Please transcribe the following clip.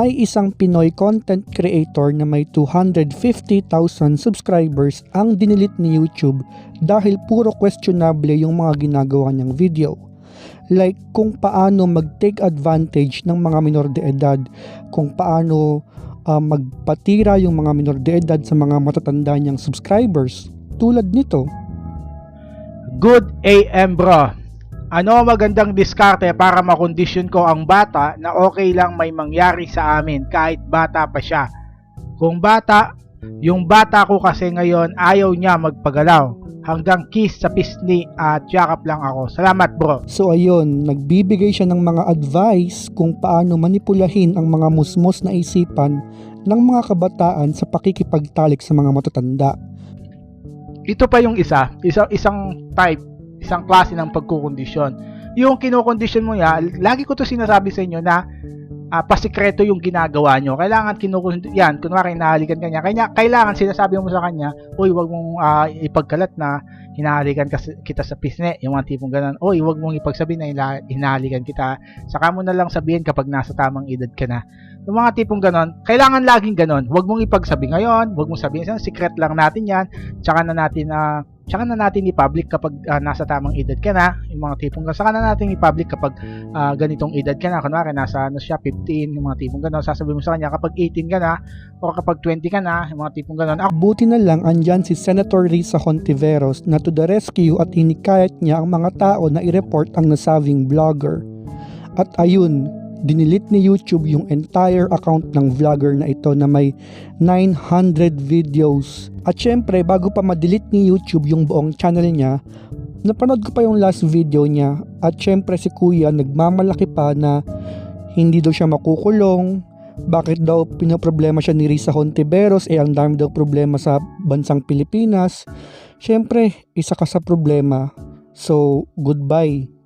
may isang Pinoy content creator na may 250,000 subscribers ang dinilit ni YouTube dahil puro questionable yung mga ginagawa niyang video. Like kung paano mag-take advantage ng mga minor de edad, kung paano ah, magpatira yung mga minor de edad sa mga matatanda niyang subscribers. Tulad nito, Good AM bro. Ano ang magandang diskarte para makondisyon ko ang bata na okay lang may mangyari sa amin kahit bata pa siya. Kung bata, yung bata ko kasi ngayon ayaw niya magpagalaw. Hanggang kiss sa pisni at yakap lang ako. Salamat bro. So ayun, nagbibigay siya ng mga advice kung paano manipulahin ang mga musmos na isipan ng mga kabataan sa pakikipagtalik sa mga matatanda. Ito pa yung isa, isa isang type, isang klase ng pagkukondisyon. Yung kinukondisyon mo ya, lagi ko to sinasabi sa inyo na ah, pasikreto yung ginagawa nyo. Kailangan kinukondisyon, yan, kunwari hinahalikan ka niya. Kaya, kailangan sinasabi mo sa kanya, uy, wag mong ah, ipagkalat na hinahalikan kita sa pisne, yung mga tipong ganun. Uy, wag mong ipagsabihin na hinahalikan kita. Saka mo na lang sabihin kapag nasa tamang edad ka na. Yung mga tipong ganon, kailangan laging ganon. Huwag mong ipagsabi ngayon, huwag mong sabihin, secret lang natin yan, tsaka na natin na tsaka na natin i-public kapag ah, nasa tamang edad ka na, yung mga tipong ganon. Saka na natin i-public kapag ah, ganitong edad ka na, kunwari nasa ano siya, 15, yung mga tipong ganon, sasabihin mo sa kanya kapag 18 ka na, o kapag 20 ka na, yung mga tipong ganon. Ako, Buti na lang andyan si Senator Risa Hontiveros na to the rescue at hinikayat niya ang mga tao na i-report ang nasabing vlogger. At ayun, dinilit ni YouTube yung entire account ng vlogger na ito na may 900 videos. At syempre, bago pa ma-delete ni YouTube yung buong channel niya, napanood ko pa yung last video niya at syempre si kuya nagmamalaki pa na hindi daw siya makukulong, bakit daw pinoproblema siya ni Risa Hontiveros eh ang dami daw problema sa bansang Pilipinas. Syempre, isa ka sa problema. So, goodbye.